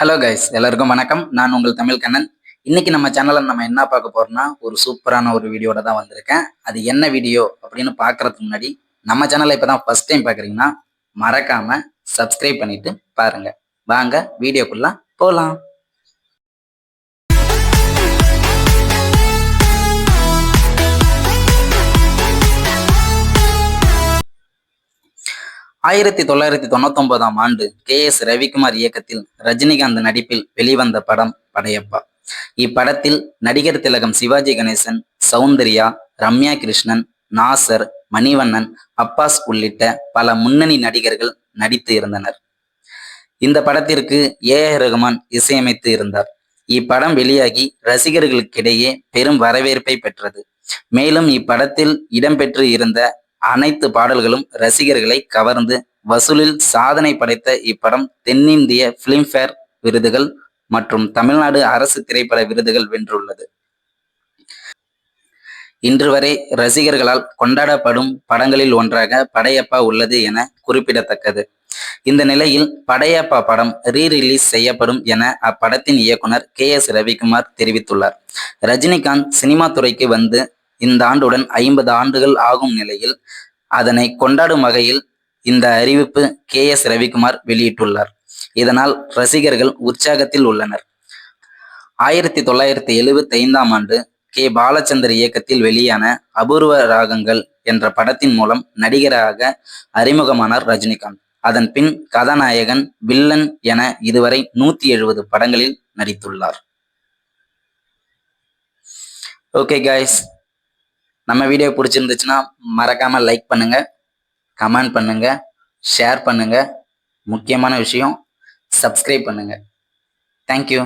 Hello guys எல்லாருக்கும் வணக்கம். நான் உங்கள் தமிழ் கண்ணன். இன்னைக்கு நம்ம சேனலில் நம்ம என்ன பார்க்க போறோம்னா ஒரு சூப்பரான ஒரு வீடியோட தான் வந்திருக்கேன். அது என்ன வீடியோ அப்படின்னு பார்க்கறதுக்கு முன்னாடி நம்ம சேனலை இப்பதான் ஃபர்ஸ்ட் டைம் பார்க்குறீங்கன்னா மறக்காம சப்ஸ்கிரைப் பண்ணிட்டு பாருங்க. வாங்க வீடியோக்குள்ள போகலாம் ஆயிரத்தி தொள்ளாயிரத்தி தொண்ணூத்தி ஒன்பதாம் ஆண்டு கே எஸ் ரவிக்குமார் இயக்கத்தில் ரஜினிகாந்த் நடிப்பில் வெளிவந்த படம் படையப்பா. இப்படத்தில் நடிகர் திலகம் சிவாஜி கணேசன் சௌந்தர்யா ரம்யா கிருஷ்ணன் நாசர் மணிவண்ணன் அப்பாஸ் உள்ளிட்ட பல முன்னணி நடிகர்கள் நடித்து இருந்தனர். இந்த படத்திற்கு ஏ ஆர் ரகுமான் இசையமைத்து இருந்தார். இப்படம் வெளியாகி ரசிகர்களுக்கிடையே பெரும் வரவேற்பை பெற்றது. மேலும் இப்படத்தில் இடம்பெற்று இருந்த அனைத்து பாடல்களும் ரசிகர்களை கவர்ந்து வசூலில் சாதனை படைத்த இப்படம் தென்னிந்திய பிலிம்பேர் விருதுகள் மற்றும் தமிழ்நாடு அரசு திரைப்பட விருதுகள் வென்றுள்ளது. இன்று வரை ரசிகர்களால் கொண்டாடப்படும் படங்களில் ஒன்றாக படையப்பா உள்ளது என குறிப்பிடத்தக்கது. இந்த நிலையில் படையப்பா படம் ரீ ரிலீஸ் செய்யப்படும் என அப்படத்தின் இயக்குனர் கே எஸ் ரவிக்குமார் தெரிவித்துள்ளார். ரஜினிகாந்த் சினிமா துறைக்கு வந்து இந்த ஆண்டுடன் ஐம்பது ஆண்டுகள் ஆகும் நிலையில் அதனை கொண்டாடும் வகையில் இந்த அறிவிப்பு கே எஸ் ரவிக்குமார் வெளியிட்டுள்ளார். இதனால் ரசிகர்கள் உற்சாகத்தில் உள்ளனர். ஆயிரத்தி தொள்ளாயிரத்தி எழுபத்தி ஐந்தாம் ஆண்டு கே பாலச்சந்தர் இயக்கத்தில் வெளியான அபூர்வ ராகங்கள் என்ற படத்தின் மூலம் நடிகராக அறிமுகமானார் ரஜினிகாந்த். அதன் பின் கதாநாயகன் வில்லன் என இதுவரை நூத்தி எழுபது படங்களில் நடித்துள்ளார். ஓகே காய்ஸ் நம்ம வீடியோ பிடிச்சிருந்துச்சுன்னா மறக்காம லைக் பண்ணுங்க கமெண்ட் பண்ணுங்க ஷேர் பண்ணுங்க. முக்கியமான விஷயம் சப்ஸ்கிரைப் பண்ணுங்க. தேங்க்யூ